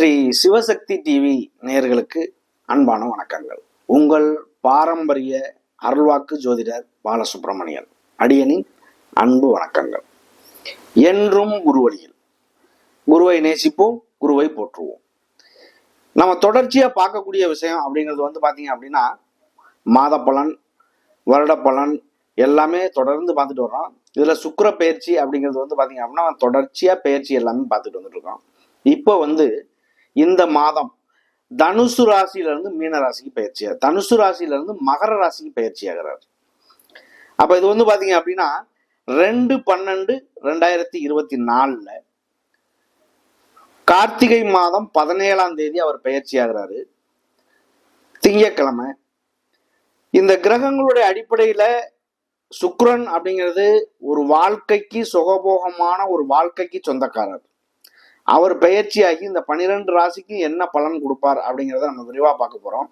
Sri Sivasakthi TV நேயர்களுக்கு அன்பான வணக்கங்கள். உங்கள் பாரம்பரிய அருள்வாக்கு ஜோதிடர் பாலசுப்ரமணியன் அடியனின் அன்பு வணக்கங்கள். என்றும் குருவழியில் குருவை நேசிப்போம் குருவை போற்றுவோம். நம்ம தொடர்ச்சியாக பார்க்கக்கூடிய விஷயம் அப்படிங்கிறது வந்து பார்த்தீங்க அப்படின்னா மாத பலன் வருட பலன் எல்லாமே தொடர்ந்து பார்த்துட்டு வர்றோம். இதில் சுக்கிர பயிற்சி அப்படிங்கிறது வந்து பார்த்தீங்க அப்படின்னா தொடர்ச்சியாக பயிற்சி எல்லாமே பார்த்துட்டு வந்துட்டு இருக்கோம். இப்போ வந்து இந்த மாதம் தனுசு ராசியிலிருந்து மீன ராசிக்கு பயிற்சி தனுசு ராசியிலிருந்து மகர ராசிக்கு பயிற்சி ஆகிறார் அப்ப இது வந்து பார்த்தீங்க அப்படின்னா ரெண்டு பன்னெண்டு ரெண்டாயிரத்தி இருபத்தி நாலுல கார்த்திகை மாதம் பதினேழாம் தேதி அவர் பயிற்சி ஆகிறாரு திங்கக்கிழமை இந்த கிரகங்களுடைய அடிப்படையில சுக்ரன் அப்படிங்கிறது ஒரு வாழ்க்கைக்கு சுகபோகமான ஒரு வாழ்க்கைக்கு சொந்தக்காரர். அவர் பயிற்சியாகி இந்த பனிரெண்டு ராசிக்கு என்ன பலன் கொடுப்பார் அப்படிங்கிறத நம்ம விரிவாக பார்க்க போகிறோம்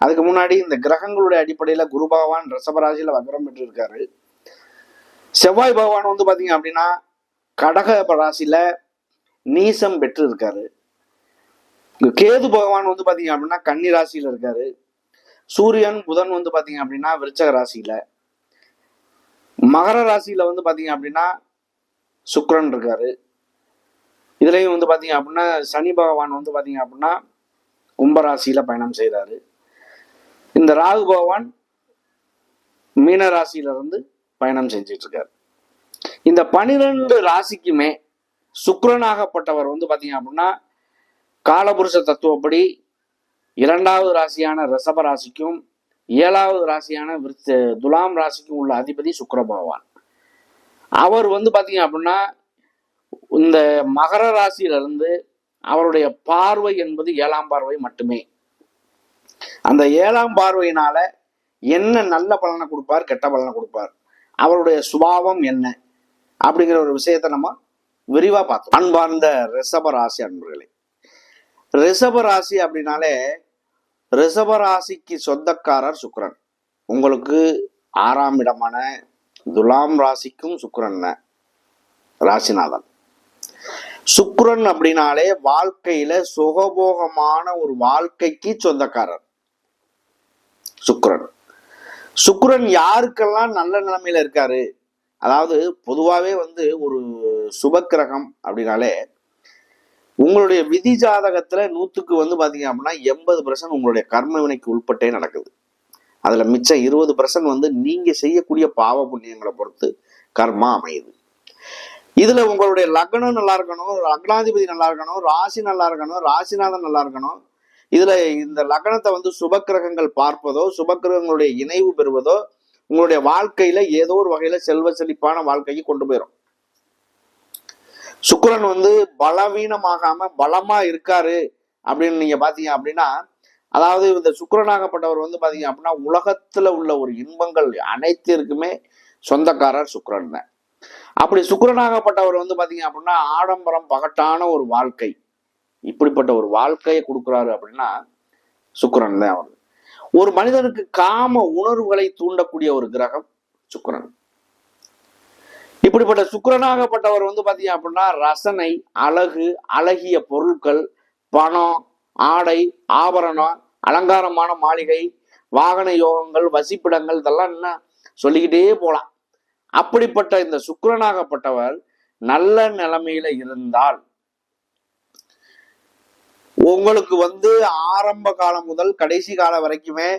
அதுக்கு முன்னாடி இந்த கிரகங்களுடைய அடிப்படையில் குரு பகவான் ரிஷபராசியில வக்ரம் பெற்றிருக்காரு. செவ்வாய் பகவான் வந்து பார்த்தீங்க அப்படின்னா கடக ராசியில் நீசம் பெற்று இருக்காரு கேது பகவான் வந்து பார்த்தீங்க அப்படின்னா கன்னி ராசியில் இருக்காரு. சூரியன் புதன் வந்து பார்த்தீங்க அப்படின்னா விருச்சக ராசியில். மகர ராசியில் வந்து பார்த்தீங்க அப்படின்னா சுக்ரன் இருக்காரு. இதுலேயும் வந்து பார்த்தீங்க அப்படின்னா சனி பகவான் வந்து பார்த்தீங்க அப்படின்னா கும்பராசியில பயணம் செய்கிறாரு இந்த ராகு பகவான் மீன ராசியிலிருந்து பயணம் செஞ்சிட்டு இருக்காரு இந்த பனிரெண்டு ராசிக்குமே சுக்ரனாகப்பட்டவர் வந்து பார்த்தீங்க அப்படின்னா காலபுருஷ தத்துவப்படி இரண்டாவது ராசியான ரிஷப ராசிக்கும் ஏழாவது ராசியான விருச்ச துலாம் ராசிக்கும் உள்ள அதிபதி சுக்கர பகவான். அவர் வந்து பார்த்தீங்க அப்படின்னா இந்த மகர ராசியிலிருந்து அவருடைய பார்வை என்பது ஏழாம் பார்வை மட்டுமே. அந்த ஏழாம் பார்வையினால என்ன நல்ல பலனை கொடுப்பார் கெட்ட பலனை கொடுப்பார்? அவருடைய சுபாவம் என்ன? அப்படிங்கிற ஒரு விஷயத்தை நம்ம விரிவா பார்த்தோம் அன்பார்ந்த ரிஷப ராசி அன்பர்களே ரிஷப ராசி அப்படின்னாலே ரிஷப ராசிக்கு சொந்தக்காரர் சுக்கரன். உங்களுக்கு ஆறாம் இடமான துலாம் ராசிக்கும் சுக்கரன் ராசிநாதன். சுக்ரன் அப்படின்னாலே வாழ்க்கையில சுகபோகமான ஒரு வாழ்க்கைக்கு சொந்தக்காரர். சுக்ரன். சுக்ரன் யாருக்கெல்லாம் நல்ல நிலைமையில இருக்காரு? அதாவது பொதுவாகவே வந்து ஒரு சுபக்கிரகம் அப்படின்னாலே உங்களுடைய விதி ஜாதகத்துல நூத்துக்கு வந்து பாத்தீங்க அப்படின்னா எண்பது பர்சன்ட் உங்களுடைய கர்ம வினைக்கு உட்பட்டே நடக்குது. அதுல மிச்சம் இருபது பர்சன்ட் வந்து நீங்க செய்யக்கூடிய பாவ புண்ணியங்களை பொறுத்து கர்மா அமையுது. இதுல உங்களுடைய லக்னம் நல்லா இருக்கணும் லக்னாதிபதி நல்லா இருக்கணும் ராசி நல்லா இருக்கணும் ராசிநாதன் நல்லா இருக்கணும். இதுல இந்த லக்னத்தை வந்து சுபக்கிரகங்கள் பார்ப்பதோ சுபக்கிரகங்களுடைய இணைவு பெறுவதோ உங்களுடைய வாழ்க்கையில ஏதோ ஒரு வகையில செல்வ செழிப்பான வாழ்க்கைக்கு கொண்டு போயிடும் சுக்கரன் வந்து பலவீனமாகாம பலமா இருக்காரு அப்படின்னு நீங்க பாத்தீங்க அப்படின்னா அதாவது இந்த சுக்கரனாகப்பட்டவர் வந்து பாத்தீங்க அப்படின்னா உலகத்துல உள்ள ஒரு இன்பங்கள் அனைத்திற்குமே சொந்தக்காரர் சுக்கரன் தான். அப்படி சுக்கரனாகப்பட்டவர் வந்து பாத்தீங்க அப்படின்னா ஆடம்பரம் பகட்டான ஒரு வாழ்க்கை. இப்படிப்பட்ட ஒரு வாழ்க்கையை கொடுக்குறாரு அப்படின்னா சுக்கரன் தான் அவர். ஒரு மனிதனுக்கு காம உணர்வுகளை தூண்டக்கூடிய ஒரு கிரகம் சுக்கிரன். இப்படிப்பட்ட சுக்கரனாகப்பட்டவர் வந்து பாத்தீங்க அப்படின்னா ரசனை அழகு அழகிய பொருட்கள் பணம் ஆடை ஆபரணம் அலங்காரமான மாளிகை வாகன யோகங்கள் வசிப்பிடங்கள் இதெல்லாம் என்ன? சொல்லிக்கிட்டே போகலாம் அப்படிப்பட்ட இந்த சுக்கரனாகப்பட்டவர் நல்ல நிலைமையில இருந்தால் உங்களுக்கு வந்து ஆரம்ப காலம் முதல் கடைசி காலம் வரைக்குமே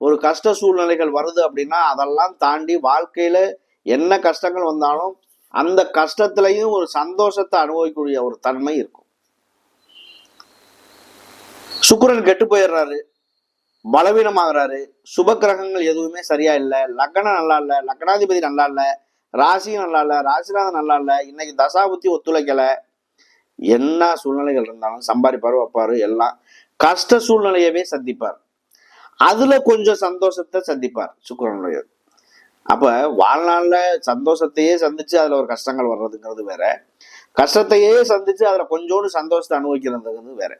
ஒரு கஷ்ட சூழ்நிலைகள் வருது அப்படின்னா அதெல்லாம் தாண்டி வாழ்க்கையில என்ன கஷ்டங்கள் வந்தாலும் அந்த கஷ்டத்திலையும் ஒரு சந்தோஷத்தை அனுபவிக்கக்கூடிய ஒரு தன்மை இருக்கும். சுக்கரன் கெட்டு போயிடுறாரு. பலவீனமாகறாரு. சுப கிரகங்கள் எதுவுமே சரியா இல்லை. லக்னம் நல்லா இல்லை. லக்னாதிபதி நல்லா இல்லை. ராசியும் நல்லா இல்லை ராசிநாதன் நல்லா இல்லை. இன்னைக்கு தசாபுத்தி ஒத்துழைக்கலை. என்ன சூழ்நிலைகள் இருந்தாலும் சம்பாதிப்பார் வைப்பார் எல்லாம் கஷ்ட சூழ்நிலையவே சந்திப்பார். அதுல கொஞ்சம் சந்தோஷத்தை சந்திப்பார் சுக்கரனுடைய அப்ப வாழ்நாள்ல சந்தோஷத்தையே சந்திச்சு அதுல ஒரு கஷ்டங்கள் வர்றதுங்கிறது வேற. கஷ்டத்தையே சந்திச்சு அதுல கொஞ்சோண்டு சந்தோஷத்தை அனுபவிக்கிறதுங்கிறது வேற.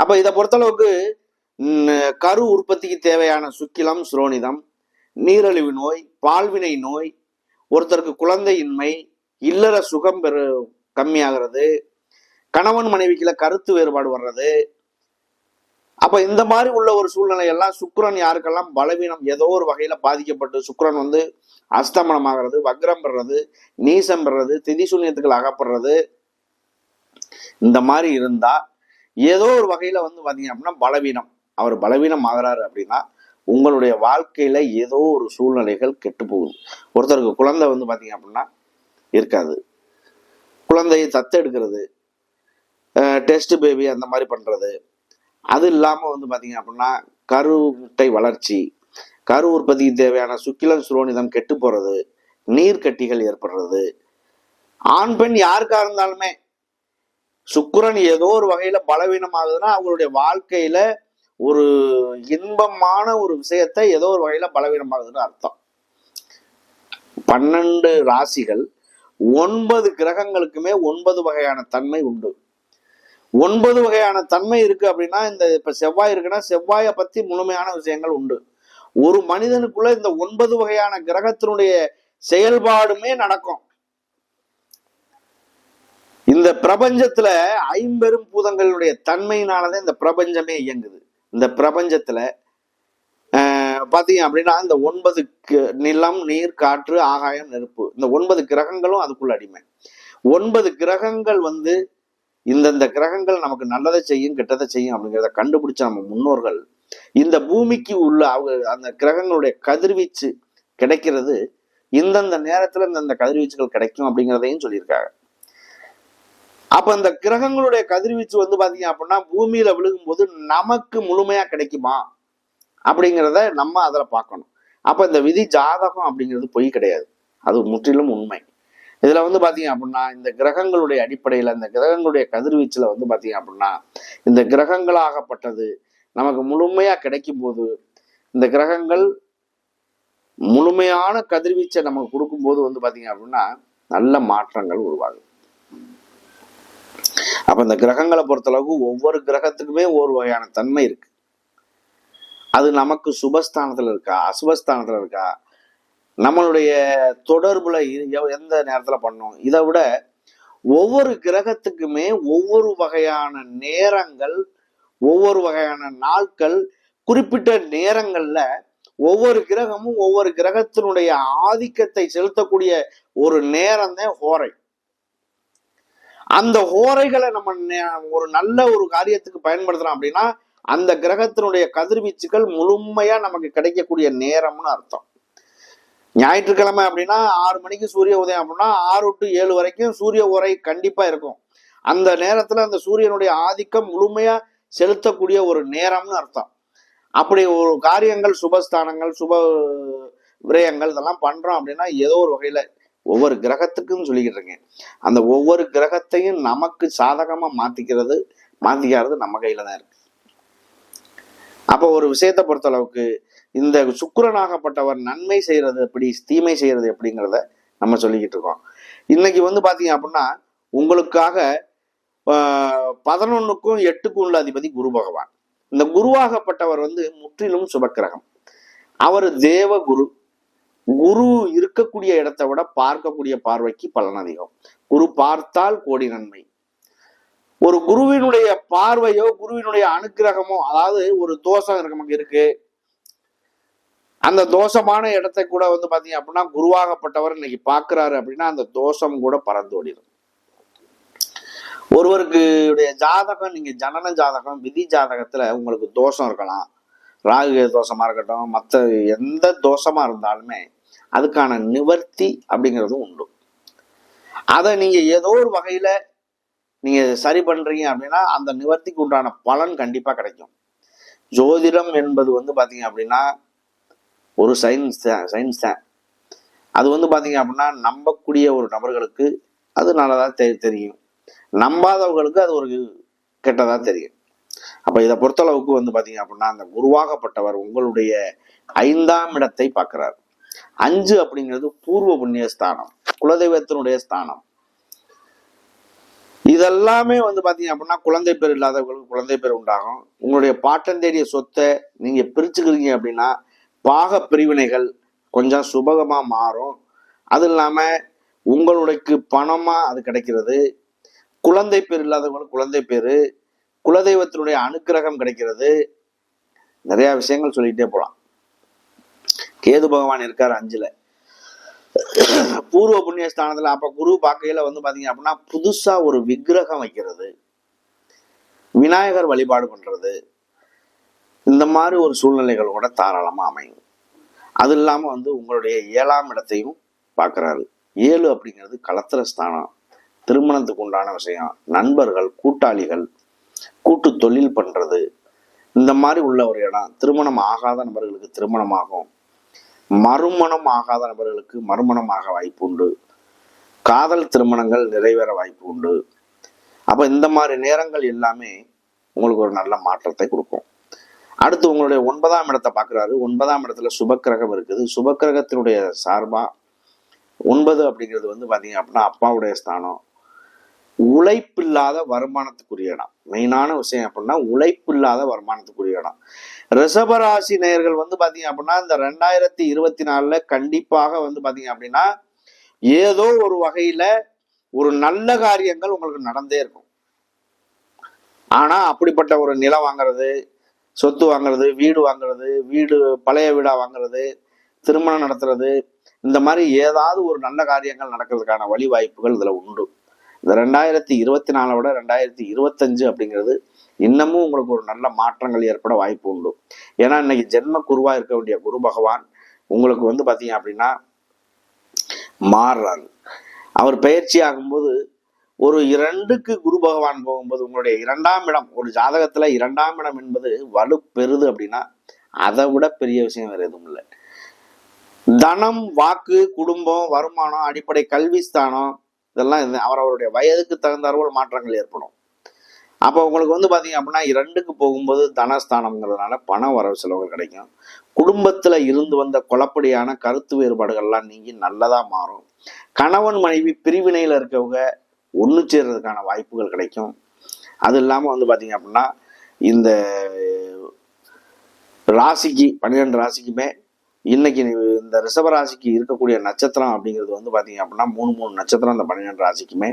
அப்ப இதை பொறுத்தளவுக்கு கரு உற்பத்திக்கு தேவையான சுக்கிலம் சுரோனிதம் நீரழிவு நோய் பால்வினை நோய் ஒருத்தருக்கு குழந்தையின்மை இல்லற சுகம் பெரு கம்மியாகிறது கணவன் மனைவிக்குள்ள கருத்து வேறுபாடு வர்றது. அப்ப இந்த மாதிரி உள்ள ஒரு சூழ்நிலை எல்லாம் சுக்கரன் யாருக்கெல்லாம் பலவீனம் ஏதோ ஒரு வகையில பாதிக்கப்பட்டு சுக்கரன் வந்து அஸ்தமனம் ஆகிறது வக்ரம் பெறது நீசம் பெறது திதிசூன்யத்துக்கள் அகப்படுறது. இந்த மாதிரி இருந்தா ஏதோ ஒரு வகையில வந்து பாத்தீங்க அப்படின்னா பலவீனம். அவர் பலவீனம் ஆகிறாரு அப்படின்னா உங்களுடைய வாழ்க்கையில ஏதோ ஒரு சூழ்நிலைகள் கெட்டு போகுது ஒருத்தருக்கு குழந்தை வந்து பார்த்தீங்க அப்படின்னா இருக்காது. குழந்தையை தத்தெடுக்கிறது டெஸ்ட் பேபி அந்த மாதிரி பண்ணுறது அது இல்லாமல் வந்து பார்த்தீங்க அப்படின்னா கரு முட்டை வளர்ச்சி கரு உற்பத்திக்கு தேவையான சுக்கிலன் சுரோனிதம் கெட்டு போகிறது நீர்க்கட்டிகள் ஏற்படுறது. ஆண் பெண் யாருக்காக இருந்தாலுமே சுக்கிரன் ஏதோ ஒரு வகையில் பலவீனமாகுதுன்னா அவங்களுடைய வாழ்க்கையில் ஒரு இன்பமான ஒரு விஷயத்தை ஏதோ ஒரு வகையில பலவீனமாகுதுன்னு அர்த்தம். பன்னெண்டு ராசிகள் ஒன்பது கிரகங்களுக்குமே ஒன்பது வகையான தன்மை உண்டு. ஒன்பது வகையான தன்மை இருக்கு அப்படின்னா இந்த இப்ப செவ்வாய் இருக்குன்னா செவ்வாயை பத்தி முழுமையான விஷயங்கள் உண்டு. ஒரு மனிதனுக்குள்ள இந்த ஒன்பது வகையான கிரகத்தினுடைய செயல்பாடுமே நடக்கும். இந்த பிரபஞ்சத்துல ஐம்பெரும் பூதங்களுடைய தன்மையினாலதான் இந்த பிரபஞ்சமே இயங்குது. இந்த பிரபஞ்சத்துல ஆஹ் பாத்தீங்க அப்படின்னா இந்த ஒன்பது நிலம் நீர் காற்று ஆகாயம் நெருப்பு இந்த ஒன்பது கிரகங்களும் அதுக்குள்ள அடிமை. ஒன்பது கிரகங்கள் வந்து இந்தந்த கிரகங்கள் நமக்கு நல்லதை செய்யும் கெட்டதை செய்யும் அப்படிங்கிறத கண்டுபிடிச்ச நம்ம முன்னோர்கள் இந்த பூமிக்கு உள்ள அவங்க அந்த கிரகங்களுடைய கதிர்வீச்சு கிடைக்கிறது இந்தந்த நேரத்துல இந்தந்த கதிர்வீச்சுகள் கிடைக்கும் அப்படிங்கிறதையும் சொல்லியிருக்காங்க. அப்ப இந்த கிரகங்களுடைய கதிர்வீச்சு வந்து பாத்தீங்க அப்படின்னா பூமியில விழுகும்போது நமக்கு முழுமையா கிடைக்குமா? அப்படிங்கிறத நம்ம அதுல பார்க்கணும். அப்ப இந்த விதி ஜாதகம் அப்படிங்கிறது பொய் கிடையாது. அது முற்றிலும் உண்மை. இதுல வந்து பாத்தீங்க அப்படின்னா இந்த கிரகங்களுடைய அடிப்படையில இந்த கிரகங்களுடைய கதிர்வீச்சுல வந்து பாத்தீங்க அப்படின்னா இந்த கிரகங்களாகப்பட்டது நமக்கு முழுமையா கிடைக்கும் போது இந்த கிரகங்கள் முழுமையான கதிர்வீச்சை நமக்கு கொடுக்கும்போது வந்து பாத்தீங்க அப்படின்னா நல்ல மாற்றங்கள் உருவாகும் அப்ப இந்த கிரகங்களை பொறுத்தளவுக்கு ஒவ்வொரு கிரகத்துக்குமே ஒரு வகையான தன்மை இருக்கு. அது நமக்கு சுபஸ்தானத்துல இருக்கா? அசுபஸ்தானத்துல இருக்கா? நம்மளுடைய தொடர்புல எவ்- எந்த நேரத்துல பண்ணோம்? இதை விட ஒவ்வொரு கிரகத்துக்குமே ஒவ்வொரு வகையான நேரங்கள் ஒவ்வொரு வகையான நாட்கள் குறிப்பிட்ட நேரங்கள்ல ஒவ்வொரு கிரகமும் ஒவ்வொரு கிரகத்தினுடைய ஆதிக்கத்தை செலுத்தக்கூடிய ஒரு நேரம் தான் ஹோரை. அந்த ஓரைகளை நம்ம ஒரு நல்ல ஒரு காரியத்துக்கு பயன்படுத்துறோம் அப்படின்னா அந்த கிரகத்தினுடைய கதிர்வீச்சுகள் முழுமையா நமக்கு கிடைக்கக்கூடிய நேரம்னு அர்த்தம். ஞாயிற்றுக்கிழமை அப்படின்னா ஆறு மணிக்கு சூரிய உதயம் அப்படின்னா ஆறு டு ஏழு வரைக்கும் சூரிய உரை கண்டிப்பா இருக்கும். அந்த நேரத்துல அந்த சூரியனுடைய ஆதிக்கம் முழுமையா செலுத்தக்கூடிய ஒரு நேரம்னு அர்த்தம். அப்படி ஒரு காரியங்கள் சுபஸ்தானங்கள் சுப விரயங்கள் இதெல்லாம் பண்றோம் அப்படின்னா ஏதோ ஒரு வகையில ஒவ்வொரு கிரகத்துக்கும் சொல்லிக்கிட்டு இருக்கேன் அந்த ஒவ்வொரு கிரகத்தையும் நமக்கு சாதகமா மாத்திக்கிறது மாத்திக்கிறது நம்ம கையில தான் இருக்கு. அப்போ ஒரு விஷயத்தை பொறுத்த அளவுக்கு இந்த சுக்கரனாகப்பட்டவர் நன்மை செய்யறது எப்படி தீமை செய்யறது எப்படிங்கிறத நம்ம சொல்லிக்கிட்டு இருக்கோம் இன்னைக்கு வந்து பார்த்தீங்க அப்படின்னா உங்களுக்காக ஆஹ், பதினொன்னுக்கும் எட்டுக்கும் உள்ள அதிபதி குரு பகவான். இந்த குருவாகப்பட்டவர் வந்து முற்றிலும் சுபக்கிரகம். அவர் தேவ குரு குரு இருக்கக்கூடிய இடத்தை விட பார்க்கக்கூடிய பார்வைக்கு பலன் அதிகம். குரு பார்த்தால் கோடி நன்மை. ஒரு குருவினுடைய பார்வையோ குருவினுடைய அனுக்கிரகமோ அதாவது ஒரு தோஷம் நமக்கு இருக்கு. அந்த தோஷமான இடத்தை கூட வந்து பாத்தீங்க அப்படின்னா குருவாகப்பட்டவர் இன்னைக்கு பாக்குறாரு அப்படின்னா அந்த தோஷம் கூட பறந்து ஓடிடும். ஒருவருக்கு ஜாதகம் நீங்க ஜனன ஜாதகம் விதி ஜாதகத்துல உங்களுக்கு தோஷம் இருக்கலாம். ராகு தோஷமா இருக்கட்டும் மற்ற எந்த தோஷமா இருந்தாலுமே அதுக்கான நிவர்த்தி அப்படிங்கிறதும் உண்டு. அதை நீங்கள் ஏதோ ஒரு வகையில் நீங்கள் சரி பண்ணுறீங்க அப்படின்னா அந்த நிவர்த்திக்கு உண்டான பலன் கண்டிப்பாக கிடைக்கும். ஜோதிடம் என்பது வந்து பார்த்தீங்க அப்படின்னா ஒரு சயின்ஸ் தான் சயின்ஸ் தான் அது வந்து பார்த்தீங்க அப்படின்னா நம்பக்கூடிய ஒரு நபர்களுக்கு அது நல்லதாக தெ- தெரியும். நம்பாதவர்களுக்கு அது ஒரு கெட்டதாக தெரியும். அப்போ இதை பொறுத்தளவுக்கு வந்து பார்த்தீங்க அப்படின்னா அந்த உருவாகப்பட்டவர் உங்களுடைய ஐந்தாம் இடத்தை பார்க்குறாரு. அஞ்சு அப்படிங்கிறது பூர்வ புண்ணிய ஸ்தானம் குலதெய்வத்தினுடைய ஸ்தானம். இதெல்லாமே வந்து பார்த்தீங்க அப்படின்னா குழந்தை பேர் இல்லாதவர்களுக்கு குழந்தை பேர் உண்டாகும். உங்களுடைய பாட்டன் தேடிய சொத்தை நீங்க பிரிச்சுக்கிறீங்க அப்படின்னா பாக பிரிவினைகள் கொஞ்சம் சுபகமா மாறும். அது இல்லாம உங்களுக்கு பணமா அது கிடைக்கிறது. குழந்தை பேர் இல்லாதவங்களுக்கு குழந்தை பேரு. குலதெய்வத்தினுடைய அனுக்கிரகம் கிடைக்கிறது. நிறைய விஷயங்கள் சொல்லிட்டே போலாம். கேது பகவான் இருக்கார் அஞ்சுல. பூர்வ புண்ணிய ஸ்தானத்துல அப்ப குரு பார்க்கையில வந்து பாத்தீங்க அப்படின்னா புதுசா ஒரு விக்கிரகம் வைக்கிறது. விநாயகர் வழிபாடு பண்றது. இந்த மாதிரி ஒரு சூழ்நிலைகள் கூட தாராளமா அமையும். அது இல்லாம வந்து உங்களுடைய ஏழாம் இடத்தையும் பார்க்குறாரு ஏழு அப்படிங்கிறது கலத்திர ஸ்தானம். திருமணத்துக்கு உண்டான விஷயம். நண்பர்கள் கூட்டாளிகள் கூட்டு தொழில் பண்றது. இந்த மாதிரி உள்ள ஒரு இடம். திருமணம் ஆகாத நபர்களுக்கு திருமணமாகும். மறுமணம் ஆகாத நபர்களுக்கு மறுமணம் ஆக வாய்ப்பு உண்டு காதல் திருமணங்கள் நிறைவேற வாய்ப்பு உண்டு அப்ப இந்த மாதிரி நேரங்கள் எல்லாமே உங்களுக்கு ஒரு நல்ல மாற்றத்தை கொடுக்கும். அடுத்து உங்களுடைய ஒன்பதாம் இடத்தை பார்க்குறாரு. ஒன்பதாம் இடத்துல சுபக்கிரகம் இருக்குது. சுபக்கிரகத்தினுடைய சார்பாக ஒன்பது அப்படிங்கிறது வந்து பார்த்தீங்க அப்படின்னா அப்பாவுடைய ஸ்தானம். உழைப்பில்லாத வருமானத்துக்குரிய இடம். மெயினான விஷயம் அப்படின்னா உழைப்பில்லாத வருமானத்துக்குரிய இடம். ரிஷபராசி நேயர்கள் வந்து பார்த்தீங்க அப்படின்னா இந்த ரெண்டாயிரத்தி இருபத்தி நாலுல கண்டிப்பாக வந்து பார்த்தீங்க அப்படின்னா ஏதோ ஒரு வகையில ஒரு நல்ல காரியங்கள் உங்களுக்கு நடந்தே இருக்கும். ஆனா அப்படிப்பட்ட ஒரு நிலம் வாங்குறது சொத்து வாங்குறது வீடு வாங்குறது வீடு பழைய வீடா வாங்குறது திருமணம் நடத்துறது இந்த மாதிரி ஏதாவது ஒரு நல்ல காரியங்கள் நடக்கிறதுக்கான வழி வாய்ப்புகள் இதுல உண்டு. இந்த ரெண்டாயிரத்தி இருபத்தி நாலை விட ரெண்டாயிரத்தி இருபத்தஞ்சு அப்படிங்கிறது இன்னமும் உங்களுக்கு ஒரு நல்ல மாற்றங்கள் ஏற்பட வாய்ப்பு உண்டு. ஏன்னா இன்னைக்கு ஜென்ம குருவா இருக்க வேண்டிய குரு பகவான் உங்களுக்கு வந்து பாத்தீங்க அப்படின்னா மாறுறாரு. அவர் பயிற்சி ஆகும்போது ஒரு இரண்டுக்கு குரு பகவான் போகும்போது உங்களுடைய இரண்டாம் இடம் ஒரு ஜாதகத்துல இரண்டாம் இடம் என்பது வலு பெறுது அப்படின்னா அதை விட பெரிய விஷயம் வேற எதுவும் இல்லை. தனம் வாக்கு குடும்பம் வருமானம் அடிப்படை கல்வி ஸ்தானம் இதெல்லாம் அவர் அவருடைய வயதுக்கு தகுந்தாற்போல் மாற்றங்கள் ஏற்படும். அப்போ உங்களுக்கு வந்து பார்த்தீங்க அப்படின்னா இரண்டுக்கு போகும்போது தனஸ்தானம்ங்கிறதுனால பண வரவு செலவுகள் கிடைக்கும். குடும்பத்தில் இருந்து வந்த குழப்படியான கருத்து வேறுபாடுகள்லாம் நீங்கி நல்லதாக மாறும். கணவன் மனைவி பிரிவினையில் இருக்கவங்க ஒன்று சேர்றதுக்கான வாய்ப்புகள் கிடைக்கும். அது இல்லாமல் வந்து பார்த்தீங்க அப்படின்னா இந்த ராசிக்கு பன்னிரெண்டு ராசிக்குமே இன்னைக்கு இந்த ரிஷபராசிக்கு இருக்கக்கூடிய நட்சத்திரம் அப்படிங்கிறது வந்து பார்த்தீங்க அப்படின்னா மூணு மூணு நட்சத்திரம் இந்த பன்னிரெண்டு ராசிக்குமே.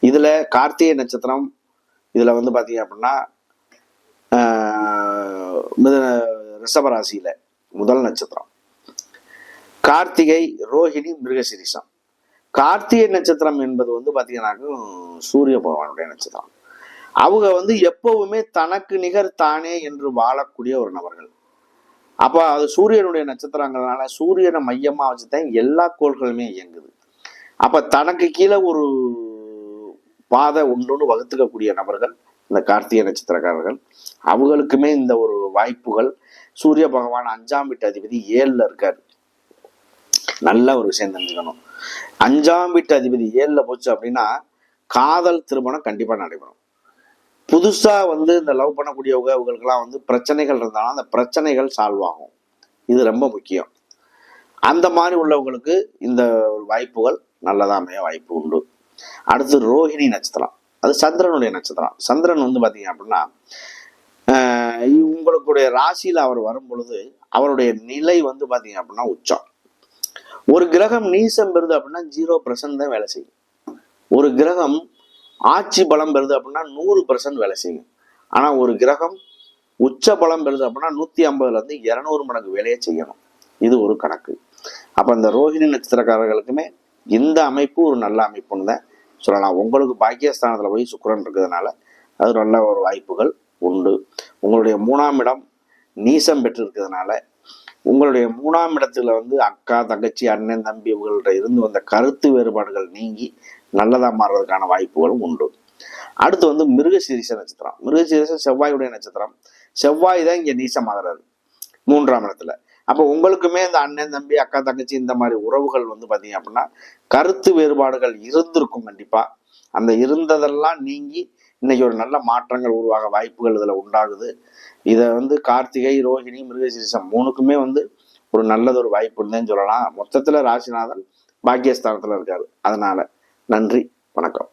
இதில் கார்த்திகை நட்சத்திரம் இதில் வந்து பார்த்தீங்க அப்படின்னா ஆஹ், மித முதல் நட்சத்திரம். கார்த்திகை ரோஹிணி மிருகசிரிசம். கார்த்திகை நட்சத்திரம் என்பது வந்து பார்த்தீங்கன்னாக்கும் சூரிய பகவானுடைய நட்சத்திரம். அவங்க வந்து எப்பவுமே தனக்கு நிகர் தானே என்று வாழக்கூடிய ஒரு நபர்கள். அப்போ அது சூரியனுடைய நட்சத்திரங்கிறதுனால சூரியனை மையமா வச்சுதான் எல்லா கோள்களுமே இயங்குது. அப்போ தனக்கு கீழே ஒரு பாதை உண்டுன்னு வகுத்துக்கக்கூடிய நபர்கள் இந்த கார்த்திகை நட்சத்திரக்காரர்கள் அவங்களுக்குமே இந்த ஒரு வாய்ப்புகள். சூரிய பகவான் அஞ்சாம் வீட்டு அதிபதி ஏழில் இருக்கார். நல்ல ஒரு விஷயம் தெரிஞ்சுக்கணும். அஞ்சாம் வீட்டு அதிபதி ஏழில் போச்சு அப்படின்னா காதல் திருமணம் கண்டிப்பாக நடைபெறும். புதுசாக வந்து இந்த லவ் பண்ணக்கூடியவங்க இவங்களுக்கெல்லாம் வந்து பிரச்சனைகள் இருந்தாலும் அந்த பிரச்சனைகள் சால்வ் ஆகும். இது ரொம்ப முக்கியம். அந்த மாதிரி உள்ளவங்களுக்கு இந்த ஒரு வாய்ப்புகள் நல்லதாமே வாய்ப்பு உண்டு. அடுத்து ரோஹிணி நட்சத்திரம். அது சந்திரனுடைய நட்சத்திரம். சந்திரன் வந்து பார்த்தீங்க அப்படின்னா உங்களுடைய ராசியில் அவர் வரும் பொழுது அவருடைய நிலை வந்து பார்த்தீங்க அப்படின்னா உச்சம். ஒரு கிரகம் நீசம் பெறுது அப்படின்னா ஜீரோ பர்சன்ட் தான் வேலை செய்யும். ஒரு கிரகம் ஆட்சி பலம் பெறுது அப்படின்னா நூறு பர்சன்ட் வேலை செய்யும் ஆனா ஒரு கிரகம் உச்ச பலம் பெறுது அப்படின்னா நூத்தி ஐம்பதுல இருந்து இருநூறு மடங்கு வேலையை செய்யணும். இது ஒரு கணக்கு. அப்போ இந்த ரோஹிணி நட்சத்திரக்காரர்களுக்குமே இந்த அமைப்பு ஒரு நல்ல அமைப்புன்னு தான் சொல்லலாம். உங்களுக்கு பாக்கியஸ்தானத்தில் போய் சுக்கரன் இருக்கிறதுனால அது நல்ல ஒரு வாய்ப்புகள் உண்டு. உங்களுடைய மூணாம் இடம் நீசம் பெற்று இருக்கிறதுனால உங்களுடைய மூணாம் இடத்துல வந்து அக்கா தங்கச்சி அண்ணன் தம்பி இவங்கள்ட்ட இருந்து வந்த கருத்து வேறுபாடுகள் நீங்கி நல்லதாக மாறுறதுக்கான வாய்ப்புகளும் உண்டு. அடுத்து வந்து மிருகசீரிச நட்சத்திரம். மிருகசீரிசம் செவ்வாயுடைய நட்சத்திரம். செவ்வாய் தான் இங்கே நீசமாகிறாரு மூன்றாம் இடத்துல. அப்போ உங்களுக்குமே இந்த அண்ணன் தம்பி அக்கா தங்கச்சி இந்த மாதிரி உறவுகள் வந்து பார்த்தீங்க அப்படின்னா கருத்து வேறுபாடுகள் இருந்திருக்கும் கண்டிப்பாக அந்த இருந்ததெல்லாம் நீங்கி இன்னைக்கு ஒரு நல்ல மாற்றங்கள் உருவாக வாய்ப்புகள் இதில் உண்டாகுது. இதை வந்து கார்த்திகை ரோஹிணி மிருகசீரிசம் மூணுக்குமே வந்து ஒரு நல்லதொரு வாய்ப்புன்னு தான் சொல்லலாம். மொத்தத்தில் ராசிநாதன் பாக்கியஸ்தானத்தில் இருக்காரு. அதனால நன்றி வணக்கம்.